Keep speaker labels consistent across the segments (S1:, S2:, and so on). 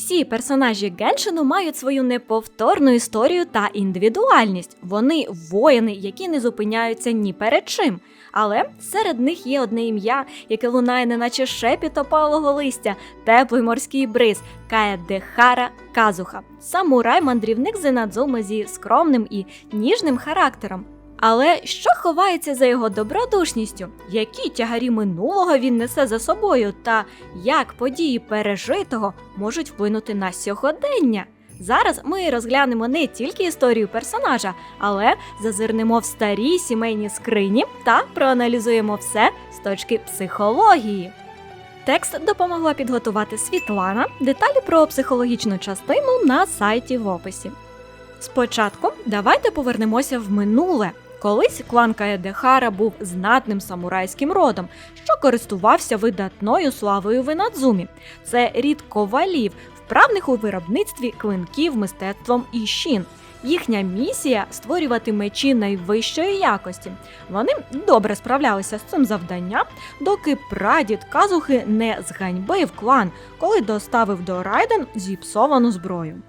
S1: Всі персонажі Геншину мають свою неповторну історію та індивідуальність. Вони воїни, які не зупиняються ні перед чим. Але серед них є одне ім'я, яке лунає, неначе шепіт опалого листя, теплий морський бриз Каедехара Казуха, самурай-мандрівник Зенадзуми зі скромним і ніжним характером. Але що ховається за його добродушністю? Які тягарі минулого він несе за собою, та як події пережитого можуть вплинути на сьогодення? Зараз ми розглянемо не тільки історію персонажа, але зазирнемо в старі сімейні скрині та проаналізуємо все з точки психології. Текст допомогла підготувати Світлана. Деталі про психологічну частину на сайті в описі. Спочатку давайте повернемося в минуле. Колись клан Каедехара був знатним самурайським родом, що користувався видатною славою в Інадзумі. Це рід ковалів, вправних у виробництві клинків мистецтвом ішін. Їхня місія створювати мечі найвищої якості. Вони добре справлялися з цим завданням, доки прадід Казухи не зганьбив клан, коли доставив до Райден зіпсовану зброю.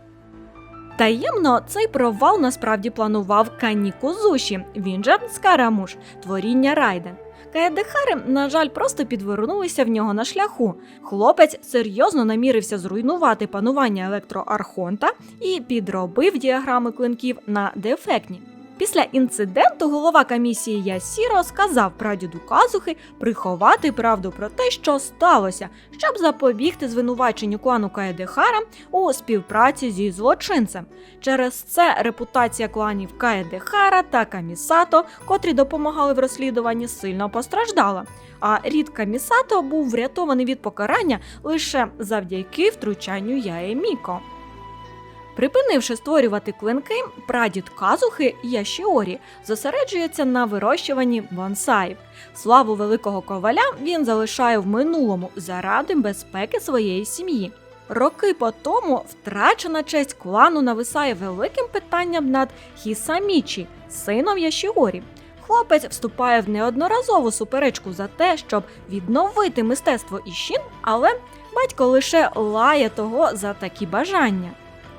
S1: Таємно цей провал насправді планував Канікузуші, він же Скарамуш, творіння Райден. Каядехари, на жаль, просто підвернулися в нього на шляху. Хлопець серйозно намірився зруйнувати панування електроархонта і підробив діаграми клинків на дефектні. Після інциденту голова комісії Ясіро сказав прадіду Казухи приховати правду про те, що сталося, щоб запобігти звинуваченню клану Каедехара у співпраці зі злочинцем. Через це репутація кланів Каедехара та Камісато, котрі допомагали в розслідуванні, сильно постраждала. А рід Камісато був врятований від покарання лише завдяки втручанню Яеміко. Припинивши створювати клинки, прадід Казухи Яшіорі зосереджується на вирощуванні бонсаїв. Славу великого коваля він залишає в минулому заради безпеки своєї сім'ї. Роки по тому втрачена честь клану нависає великим питанням над Хісамічі, сином Яшіорі. Хлопець вступає в неодноразову суперечку за те, щоб відновити мистецтво Ішін, але батько лише лає того за такі бажання.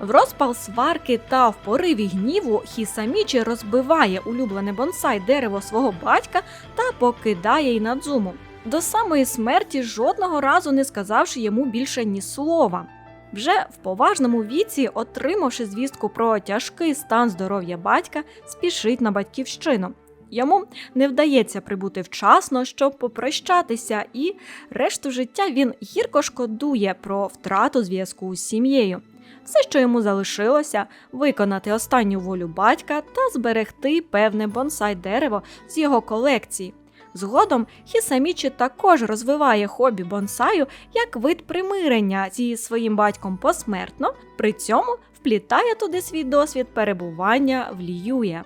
S1: В розпал сварки та в пориві гніву Хісамічі розбиває улюблене бонсай дерево свого батька та покидає Інадзуму. До самої смерті жодного разу не сказавши йому більше ні слова. Вже в поважному віці, отримавши звістку про тяжкий стан здоров'я батька, спішить на батьківщину. Йому не вдається прибути вчасно, щоб попрощатися, і решту життя він гірко шкодує про втрату зв'язку з сім'єю. Все, що йому залишилося, виконати останню волю батька та зберегти певне бонсай дерево з його колекції. Згодом Хісамічі також розвиває хобі бонсаю як вид примирення зі своїм батьком посмертно, при цьому вплітає туди свій досвід перебування в Ліює.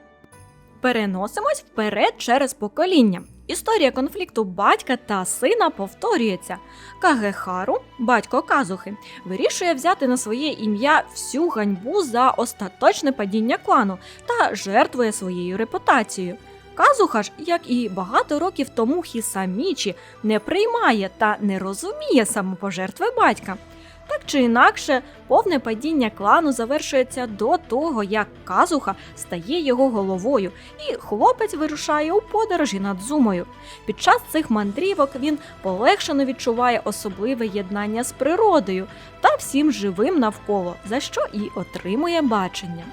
S1: Переносимось вперед через покоління. Історія конфлікту батька та сина повторюється. Кагехару, батько Казухи, вирішує взяти на своє ім'я всю ганьбу за остаточне падіння клану та жертвує своєю репутацією. Казуха ж, як і багато років тому Хісамічі, не приймає та не розуміє самопожертви батька. Так чи інакше, повне падіння клану завершується до того, як Казуха стає його головою, і хлопець вирушає у подорожі над зумою. Під час цих мандрівок він полегшено відчуває особливе єднання з природою та всім живим навколо, за що і отримує бачення.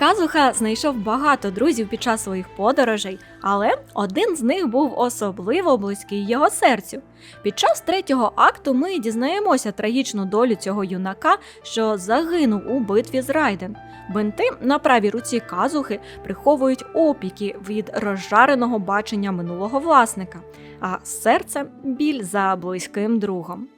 S1: Казуха знайшов багато друзів під час своїх подорожей, але один з них був особливо близький його серцю. Під час третього акту ми дізнаємося трагічну долю цього юнака, що загинув у битві з Райден. Бинти на правій руці казухи приховують опіки від розжареного бачення минулого власника, а серце біль за близьким другом.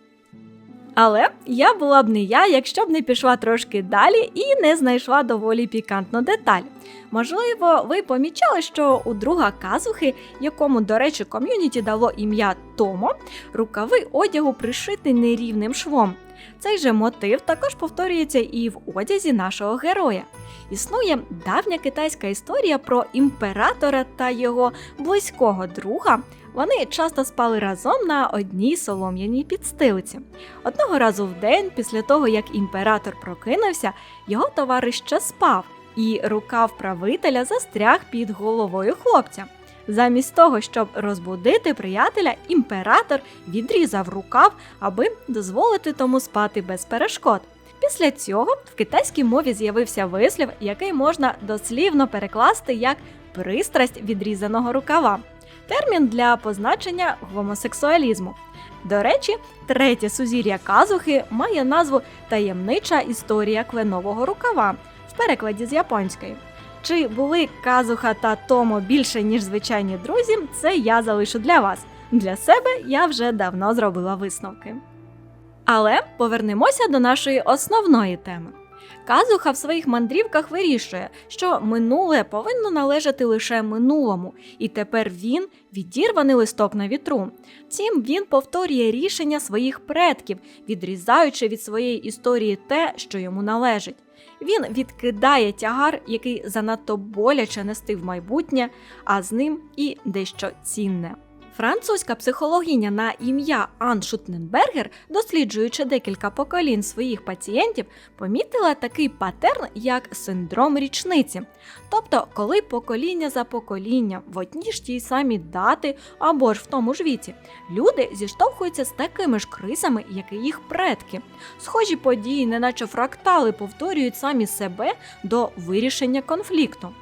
S1: Але я була б не я, якщо б не пішла трошки далі і не знайшла доволі пікантну деталь. Можливо, ви помічали, що у друга казухи, якому, до речі, ком'юніті дало ім'я Томо, рукави одягу пришити нерівним швом. Цей же мотив також повторюється і в одязі нашого героя. Існує давня китайська історія про імператора та його близького друга, Вони часто спали разом на одній солом'яній підстилці. Одного разу в день, після того як імператор прокинувся, його товариш ще спав, і рукав правителя застряг під головою хлопця. Замість того, щоб розбудити приятеля, імператор відрізав рукав, аби дозволити тому спати без перешкод. Після цього в китайській мові з'явився вислів, який можна дослівно перекласти як пристрасть відрізаного рукава. Термін для позначення гомосексуалізму. До речі, третє сузір'я казухи має назву Таємнича історія кленового рукава в перекладі з японської. Чи були казуха та Томо більше, ніж звичайні друзі, це я залишу для вас. Для себе я вже давно зробила висновки. Але повернемося до нашої основної теми. Казуха в своїх мандрівках вирішує, що минуле повинно належати лише минулому, і тепер він відірваний листок на вітру. Втім, він повторює рішення своїх предків, відрізаючи від своєї історії те, що йому належить. Він відкидає тягар, який занадто боляче нести в майбутнє, а з ним і дещо цінне. Французька психологиня на ім'я Ан Шутненбергер, досліджуючи декілька поколінь своїх пацієнтів, помітила такий патерн, як синдром річниці. Тобто, коли покоління за поколінням в одній ж тій самі дати або ж в тому ж віці, люди зіштовхуються з такими ж кризами, як і їх предки. Схожі події, неначе фрактали, повторюють самі себе до вирішення конфлікту.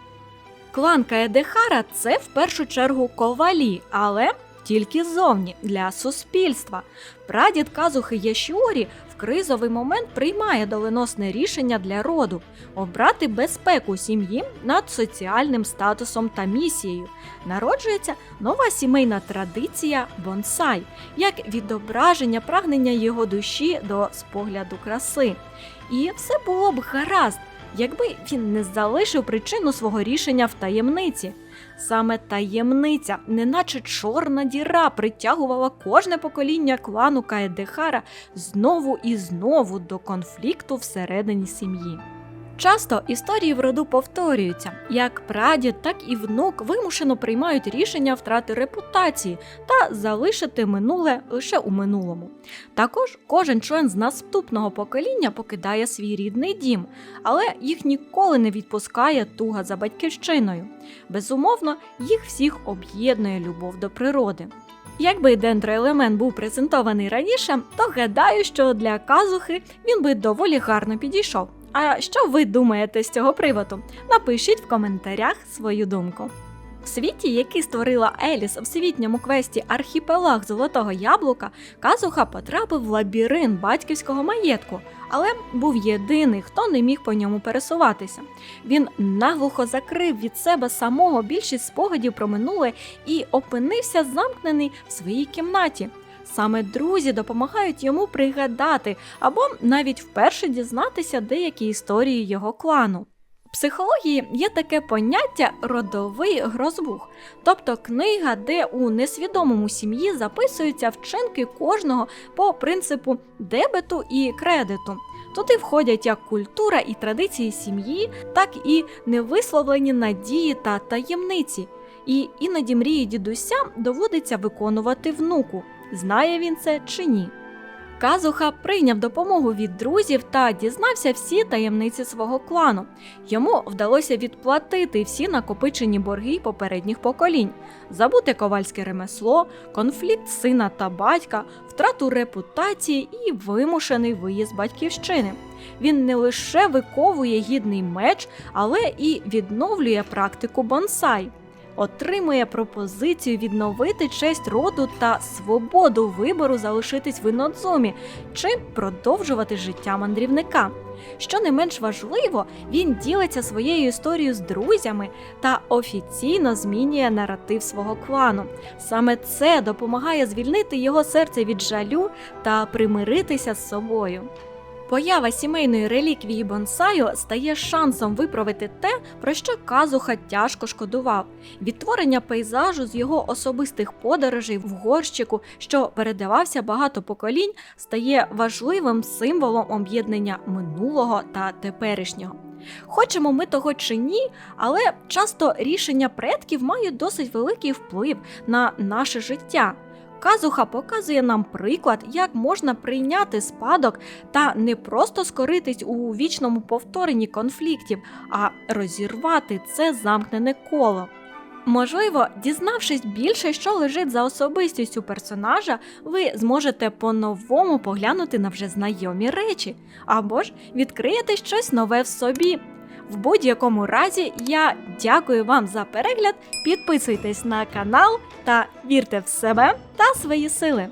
S1: Клан Каедехара це в першу чергу ковалі, але тільки ззовні для суспільства. Прадід Казухи Яшіорі в кризовий момент приймає доленосне рішення для роду обрати безпеку сім'ї над соціальним статусом та місією. Народжується нова сімейна традиція бонсай, як відображення прагнення його душі до спогляду краси. І все було б гаразд якби він не залишив причину свого рішення в таємниці. Саме таємниця, неначе чорна діра, притягувала кожне покоління клану Каедехара знову і знову до конфлікту всередині сім'ї. Часто історії в роду повторюються, як прадід, так і внук вимушено приймають рішення втрати репутації та залишити минуле лише у минулому. Також кожен член з наступного покоління покидає свій рідний дім, але їх ніколи не відпускає туга за батьківщиною. Безумовно, їх всіх об'єднує любов до природи. Якби дендроелемент був презентований раніше, то гадаю, що для казухи він би доволі гарно підійшов. А що ви думаєте з цього приводу? Напишіть в коментарях свою думку. В світі, який створила Еліс в світньому квесті Архіпелаг Золотого Яблука, Казуха потрапив в лабіринт батьківського маєтку, але був єдиний, хто не міг по ньому пересуватися. Він наглухо закрив від себе самого більшість спогадів про минуле і опинився замкнений в своїй кімнаті. Саме друзі допомагають йому пригадати або навіть вперше дізнатися деякі історії його клану. В психології є таке поняття родовий грозбух, тобто книга, де у несвідомому сім'ї записуються вчинки кожного по принципу дебету і кредиту. Туди входять як культура і традиції сім'ї, так і невисловлені надії та таємниці. І іноді мрії дідуся доводиться виконувати внуку знає він це чи ні. Казуха прийняв допомогу від друзів та дізнався всі таємниці свого клану. Йому вдалося відплатити всі накопичені борги попередніх поколінь, забути ковальське ремесло, конфлікт сина та батька, втрату репутації і вимушений виїзд батьківщини. Він не лише виковує гідний меч, але і відновлює практику бонсай отримує пропозицію відновити честь роду та свободу вибору залишитись в Інодзумі чи продовжувати життя мандрівника. Що не менш важливо, він ділиться своєю історією з друзями та офіційно змінює наратив свого клану. Саме це допомагає звільнити його серце від жалю та примиритися з собою. Поява сімейної реліквії бонсаю стає шансом виправити те, про що казуха тяжко шкодував. Відтворення пейзажу з його особистих подорожей в горщику, що передавався багато поколінь, стає важливим символом об'єднання минулого та теперішнього. Хочемо ми того чи ні, але часто рішення предків мають досить великий вплив на наше життя. Казуха показує нам приклад, як можна прийняти спадок та не просто скоритись у вічному повторенні конфліктів, а розірвати це замкнене коло. Можливо, дізнавшись більше, що лежить за особистістю персонажа, ви зможете по-новому поглянути на вже знайомі речі, або ж відкриєте щось нове в собі. В будь-якому разі я дякую вам за перегляд. Підписуйтесь на канал та вірте в себе та свої сили.